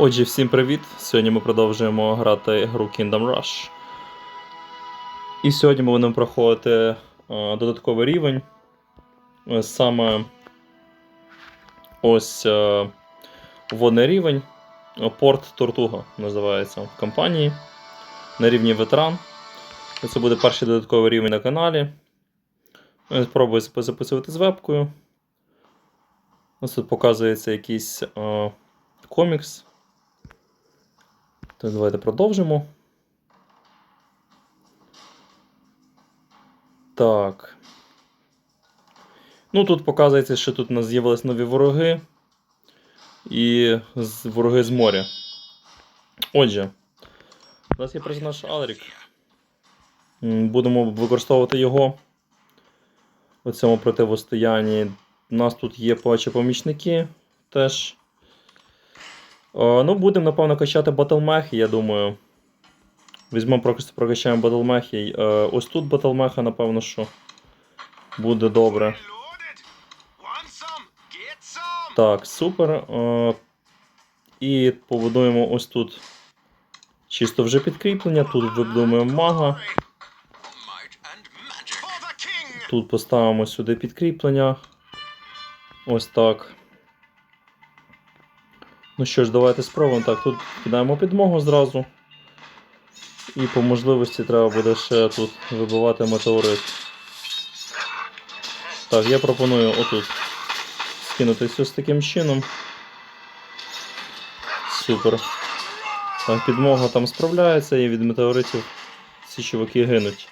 Отже, всім привіт! Сьогодні ми продовжуємо грати гру Kingdom Rush. І сьогодні ми будемо проходити е, додатковий рівень. Е, Саме ось е, водний рівень. Порт Тортуга називається в компанії. На рівні ветеран. Це буде перший додатковий рівень на каналі. Спробую записувати з вебкою. Ось тут показується якийсь комікс. Так, давайте продовжимо. Так. Ну, тут показується, що тут у нас з'явились нові вороги. І вороги з моря. Отже, у нас є персонаж Алрік. Будемо використовувати його у цьому противостоянні. У нас тут є плачі помічники теж. Е, ну, будемо, напевно, качати батлмехи, я думаю. Візьмемо просто прокачаємо батлмехи. Ось тут батлмеха, напевно, що буде добре. Так, супер. Е, і побудуємо ось тут чисто вже підкріплення. Тут вибудуємо мага. Тут поставимо сюди підкріплення. Ось так. Ну що ж, давайте спробуємо. Так, тут кидаємо підмогу зразу. І по можливості треба буде ще тут вибивати метеорит. Так, я пропоную отут скинутися ось таким чином. Супер. Так, підмога там справляється і від метеоритів ці чуваки гинуть.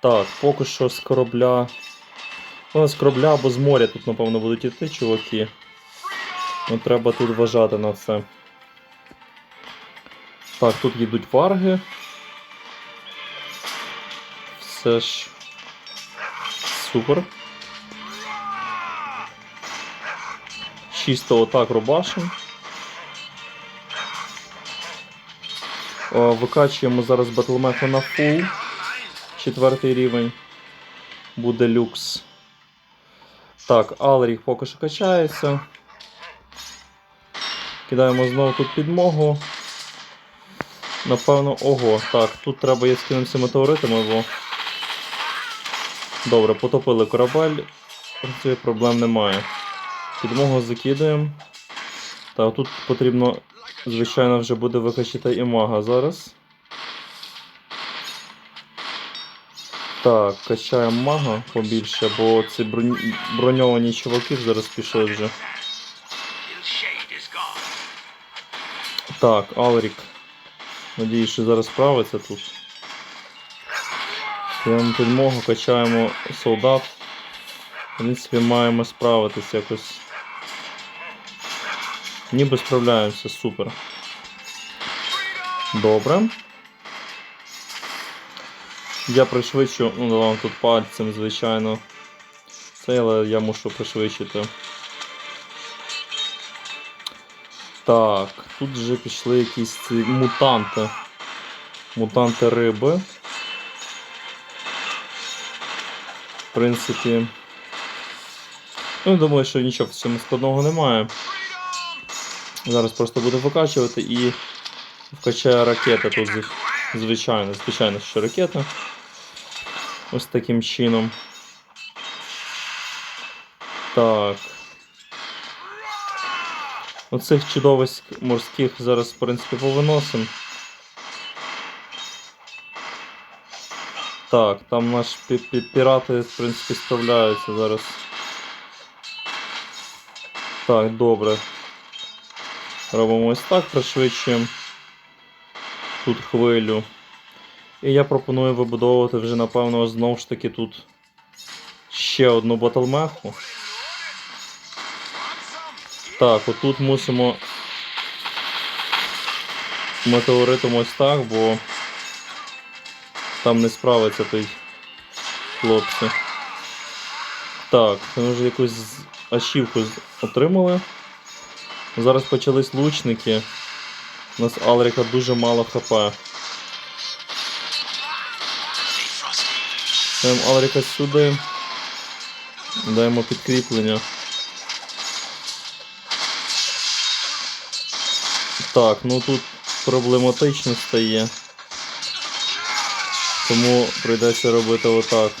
Так, поки що з корабля. Ну, з корабля або з моря тут, напевно, будуть іти, чуваки. Ну, треба тут вважати на це. Так, тут їдуть варги. Все ж. Супер. Чисто отак рубашим. Викачуємо зараз батлмеха на фул. Четвертий рівень. Буде люкс. Так, Алріх поки що качається. Кидаємо знову тут підмогу. Напевно, ого. Так, тут треба є скинутися метеоритами, бо. Добре, потопили корабель. Працює, проблем немає. Підмогу закидаємо. Так, тут потрібно, звичайно, вже буде викачати і мага зараз. Так, качаємо мага побільше, бо ці бронь... броньовані чуваки зараз пішли вже. Так, Алрік. Надіюсь, що зараз справиться тут. Даємо підмогу, качаємо солдат. В принципі, маємо справитись якось. Ніби справляємося, супер. Добре. Я пришвидшу, ну вам тут пальцем, звичайно. Це, але я мушу пришвидшити. Так, тут вже пішли якісь ці мутанти. Мутанти риби. В принципі. Ну, думаю, що нічого в цьому складного немає. Зараз просто буду викачувати і вкачає ракета тут, звичайно, звичайно, що ракета. Ось таким чином. Так. Оцих чудовиськ морських зараз, в принципі, повиносимо. Так, там наші пі- пі- пірати, в принципі, справляються зараз. Так, добре. Робимо ось так, пришвидшуємо тут хвилю. І я пропоную вибудовувати вже, напевно, знову ж таки тут ще одну батлмеху. Так, отут мусимо метеоритом ось так, бо там не справиться той хлопці. Так, ми вже якусь з- отримали. Зараз почались лучники. У нас Алріка дуже мало хп. Даємо Алріка сюди. Даємо підкріплення. Так, ну тут проблематично стає. Тому прийдеться робити отак.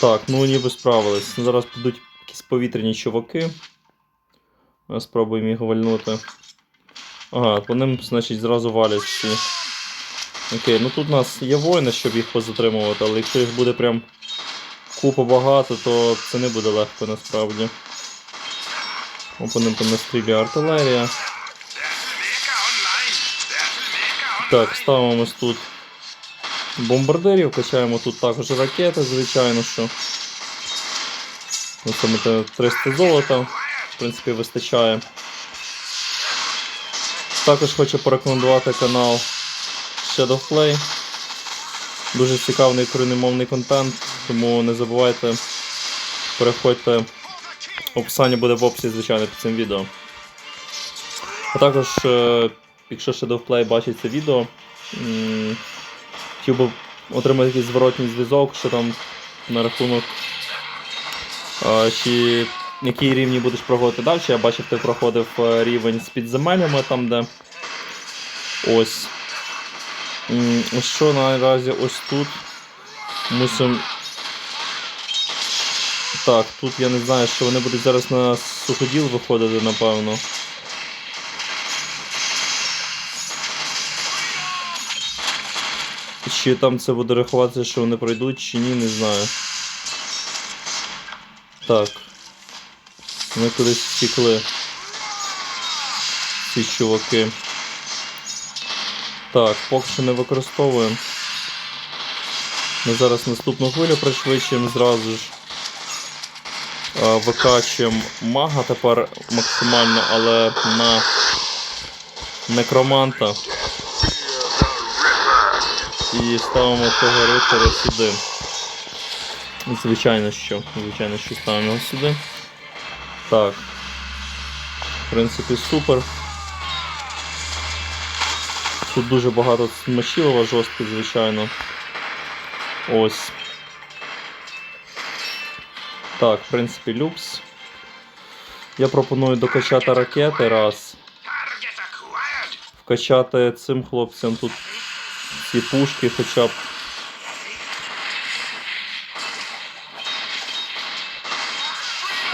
Так, ну ніби справились. Ну, Зараз підуть якісь повітряні чуваки. Спробуємо їх вальнути. Ага, по ним, значить, зразу валять всі. Окей, ну тут у нас є воїни, щоб їх позатримувати, але якщо їх буде прям купа багато, то це не буде легко насправді. Опонентам настрілює артилерія. Так, ставимо ось тут бомбардирів, качаємо тут також ракети, звичайно, що. Саме 300 золота, в принципі, вистачає. Також хочу порекомендувати канал Shadow Play. Дуже цікавий україномовний контент, тому не забувайте, переходьте. Описання буде в описі, звичайно, під цим відео. А також, е, якщо Shadow Play бачить це відео, хотів би отримати якийсь зворотній зв'язок, що там на рахунок. Чи які рівні будеш проходити далі. Я бачив, ти проходив е, рівень з підземеллями там, де. Ось. Що наразі ось тут. Мусимо. Так, тут я не знаю, що вони будуть зараз на суходіл виходити, напевно. Чи там це буде рахуватися, що вони пройдуть, чи ні, не знаю. Так. Вони кудись втекли. Ці чуваки. Так, поки що не використовуємо. Ми зараз наступну хвилю пришвидшуємо зразу ж. Е, Викачуємо мага тепер максимально, але на некроманта. І ставимо того рицаря сюди. Звичайно, що. Звичайно, що ставимо сюди. Так. В принципі, супер. Тут дуже багато мочилова жорстко, звичайно. Ось. Так, в принципі, люкс. Я пропоную докачати ракети раз. Вкачати цим хлопцям тут ці пушки хоча б.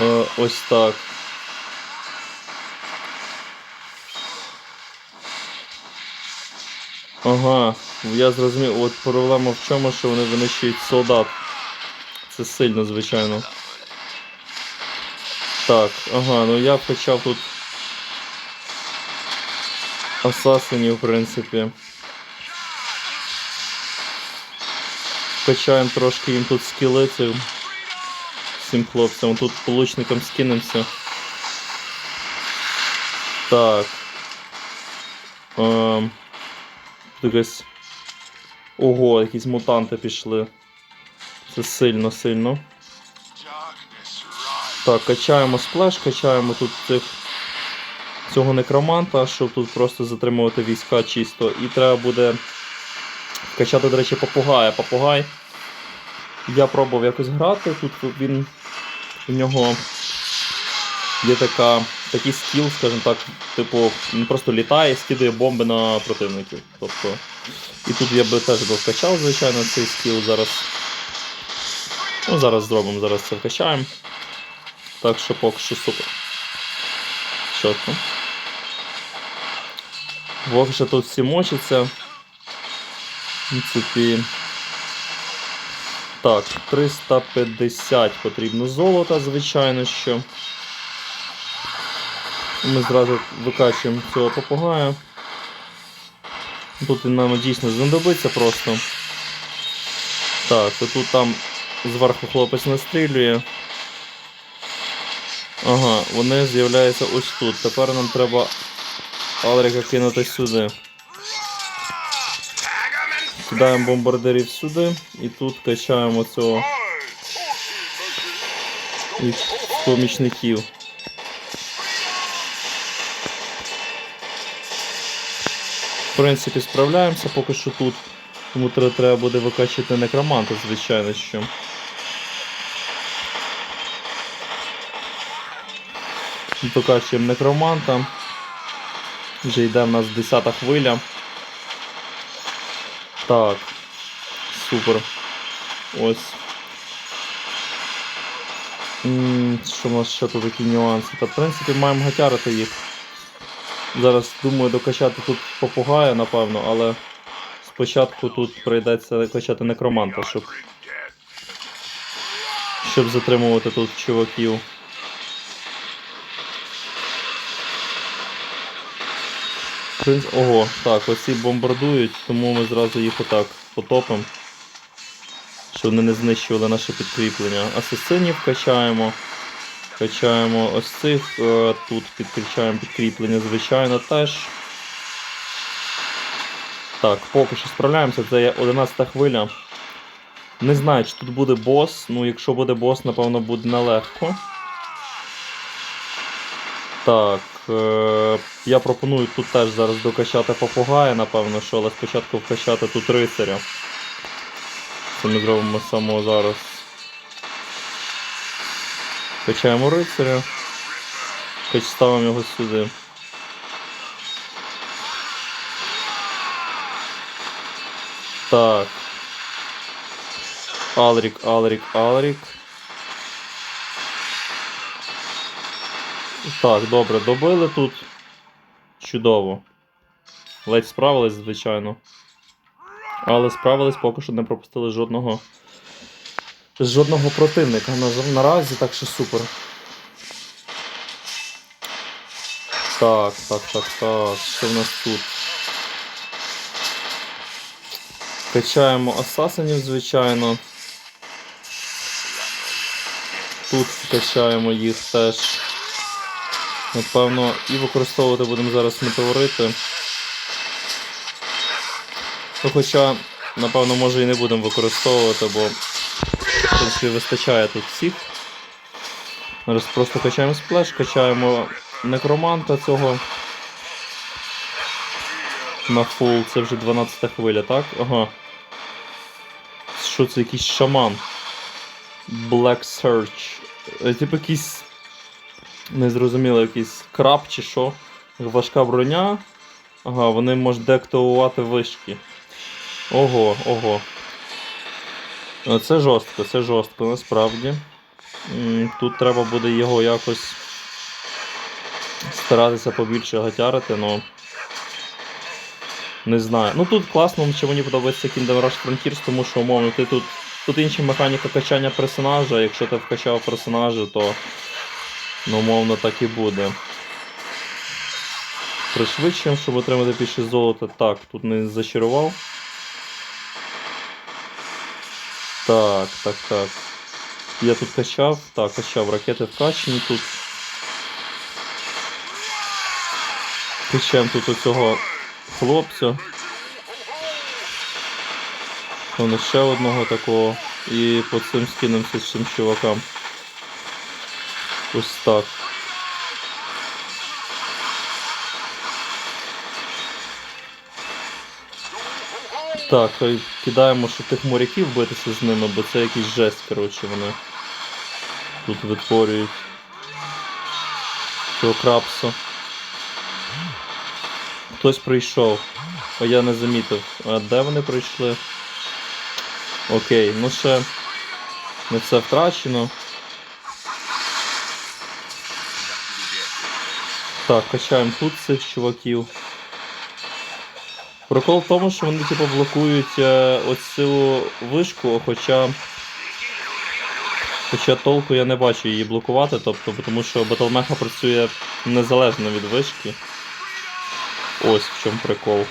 Е, ось так. Ага, я зрозумів, от проблема в чому, що вони винищують солдат. Це сильно, звичайно. Так, ага, ну я почав тут асасинів, в принципі. Качаємо трошки їм тут скіли цим всім хлопцям. Тут получникам скинемося. Так. Ем, тут якась. Ого, якісь мутанти пішли. Це сильно, сильно. Darkness rise. Так, качаємо сплеш, качаємо тут цих, цього некроманта, щоб тут просто затримувати війська чисто. І треба буде качати, до речі, попугая. Попугай. Я пробував якось грати. Тут він у нього є така, такий скіл, скажімо так, типу, він просто літає і скидає бомби на противників. Тобто. І тут я би теж би вкачав, звичайно, цей скіл зараз. Ну, зараз зробимо, зараз це вкачаємо. Так що поки що супер. Чітко. Поки що тут всі мочаться. В принципі. Так, 350 потрібно золота, звичайно що. Ми зразу викачуємо цього попугая. Тут він нам дійсно знадобиться просто. Так, і тут там зверху хлопець настрілює. Ага, вони з'являються ось тут. Тепер нам треба Алрика кинути сюди. Кидаємо бомбардирів сюди і тут качаємо цього їх помічників. В принципі, справляємося поки що тут. Тому треба буде викачати некроманта, звичайно що. Докачуємо некроманта. Вже йде в нас 10 хвиля. Так. Супер. Ось. Що в нас ще тут такі нюанси? Та в принципі маємо гатярити їх. Зараз думаю докачати тут попугая, напевно, але спочатку тут прийдеться качати некроманта, щоб, щоб затримувати тут чуваків. В принципі, ого, так, оці бомбардують, тому ми зразу їх отак потопимо. Щоб вони не знищували наше підкріплення. Асасинів качаємо. Качаємо ось цих. е, Тут підключаємо підкріплення, звичайно, теж. Так, поки що справляємося, це є 11 хвиля. Не знаю, чи тут буде бос. Ну, якщо буде бос, напевно, буде нелегко. Так. Е- я пропоную тут теж зараз докачати попугая, напевно, що, але спочатку вкачати тут рицаря. Це ми зробимо саме зараз. Качаємо рицаря. Хоч ставимо його сюди. Так. Алрік, Алрік, Алрік. Так, добре, добили тут. Чудово. Ледь справились, звичайно. Але справились, поки що не пропустили жодного. Жодного противника на- наразі, так що супер. Так, так, так, так. Що в нас тут? Качаємо асасинів, звичайно. Тут качаємо їх теж. Напевно, і використовувати будемо зараз метеорити. Ну, хоча, напевно, може і не будемо використовувати, бо в принципі вистачає тут всіх. Зараз просто качаємо сплеш, качаємо некроманта цього. На фул, це вже 12 хвиля, так? Ага. Що це якийсь шаман? Black Search. Е, Типу якийсь. Незрозуміло, якийсь краб чи що. Важка броня. Ага, вони можуть деактивувати вишки. Ого, ого. Е, Це жорстко, це жорстко, насправді. Тут треба буде його якось старатися побільше гатярити, но. Не знаю. Ну тут класно, що мені подобається Kingdom Rush Frontiers, тому що умовно ти тут. Тут інша механіка качання персонажа, якщо ти вкачав персонажа, то ну, умовно так і буде. Пришвидшуємо, щоб отримати більше золота. Так, тут не зачарував. Так, так, так. Я тут качав. Так, качав ракети вкачені тут. Качаємо тут оцього хлопця. Ще одного такого. І по цим скинемося з цим чувакам. Ось так. Так, кидаємо, щоб тих моряків битися з ними, бо це якийсь жесть, коротше, вони тут витворюють. Цього крапсу. Хтось прийшов, а я не замітив. А де вони прийшли? Окей, ну ще не все втрачено. Так, качаємо тут цих чуваків. Прикол в тому, що вони типу блокують е, оцю вишку, хоча. Хоча толку я не бачу її блокувати, тобто, тому що Батлмеха працює незалежно від вишки. Ось в чому прикол.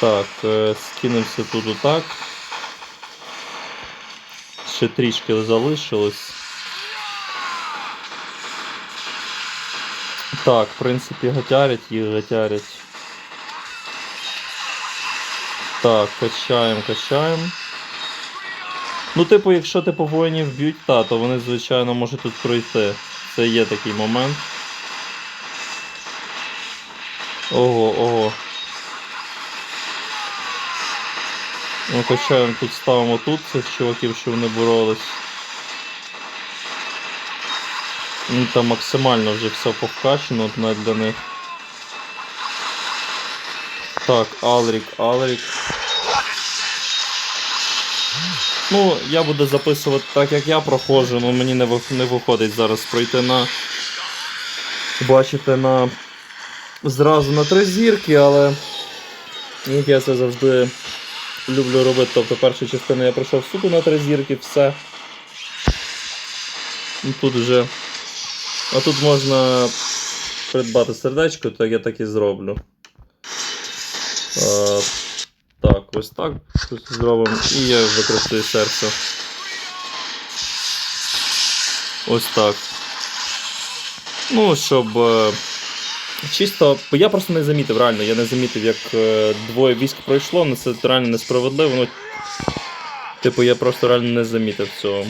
Так, е, скинемося тут отак. Ще трішки залишилось. Так, в принципі, гатярять їх, гатярять. Так, качаємо, качаємо. Ну, типу, якщо типу воїнів б'ють, та, то вони, звичайно, можуть тут пройти. Це є такий момент. Ого, ого. Ну, качаємо тут ставимо тут цих чуваків, що вони боролись. Ну, там максимально вже все повкачено навіть для них. Так, Алрік, Алрік. Ну, я буду записувати так, як я проходжу, але мені не, не виходить зараз пройти на. Бачите, на. Зразу на три зірки, але. Як я це завжди люблю робити. Тобто перша частина я пройшов суто на три зірки, все. Ну, Тут вже. А тут можна придбати сердечко, так я так і зроблю. А, так, ось так зробимо. І я використаю серце. Ось так. Ну, щоб. е, Чисто, я просто не замітив, реально, я не замітив, як е, двоє військ пройшло, але це реально несправедливо. Ну, типу, я просто реально не замітив цього.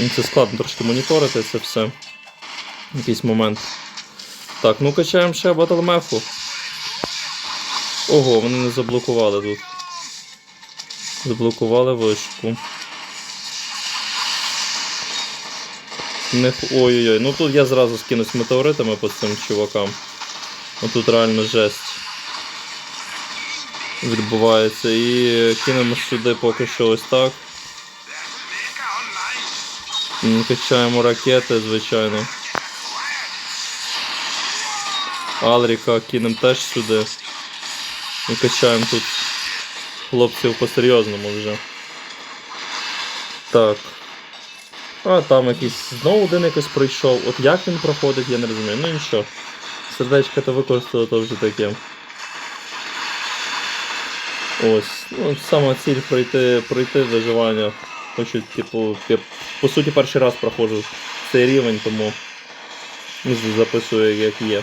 Ну, Це складно трошки моніторити це все. Якийсь момент. Так, ну качаємо ще батлмефу. Ого, вони не заблокували тут. Заблокували вишку. Ой-ой-ой, ну тут я зразу скинусь метеоритами по цим чувакам. Ну тут реально жесть. Відбувається. І кинемо сюди поки що ось так. Качаємо ракети, звичайно. Алріка кинемо теж сюди. І качаємо тут хлопців по-серйозному вже. Так. А там якийсь знову один якось прийшов. От як він проходить, я не розумію. Ну нічого. Сердечко то використали, то вже таке. Ось. Ну, сама ціль пройти, пройти виживання. Хочу, типу, я по суті перший раз проходжу цей рівень, тому записую як є.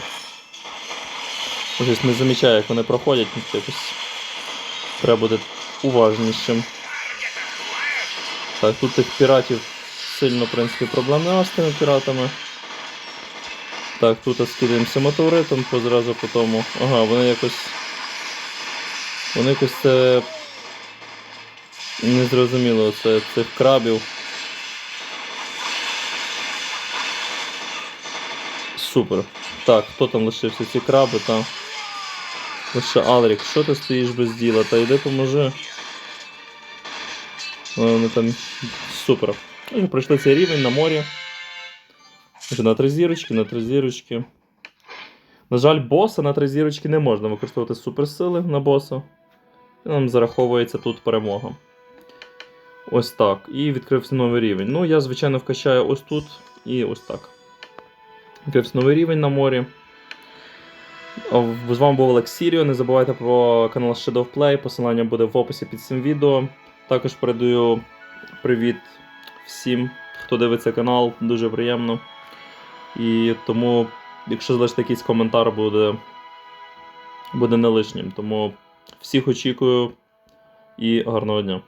Щось не замічаю, як вони проходять, ну, якось треба бути уважнішим. Так, тут тих піратів сильно, в принципі, проблем нема з тими піратами. Так, тут скидаємося метеоритом по зразу по тому. Ага, вони якось. Вони якось це. Незрозуміло, це цих крабів. Супер. Так, хто там лишився? Ці краби, та. Лише Алрік, що ти стоїш без діла? Та йди поможи. Вони там. Супер. Ми пройшли цей рівень на морі. Вже на три зірочки, на три зірочки. На жаль, боса на три зірочки не можна використовувати суперсили на боса. І нам зараховується тут перемога. Ось так. І відкрився новий рівень. Ну, я, звичайно, вкачаю ось тут і ось так. Відкрився новий рівень на морі. З вами був Олекс Сіріо. Не забувайте про канал Shadow Play. Посилання буде в описі під цим відео. Також передаю привіт всім, хто дивиться канал. Дуже приємно. І тому, якщо залишите якийсь коментар, буде, буде не лишнім. Тому всіх очікую і гарного дня.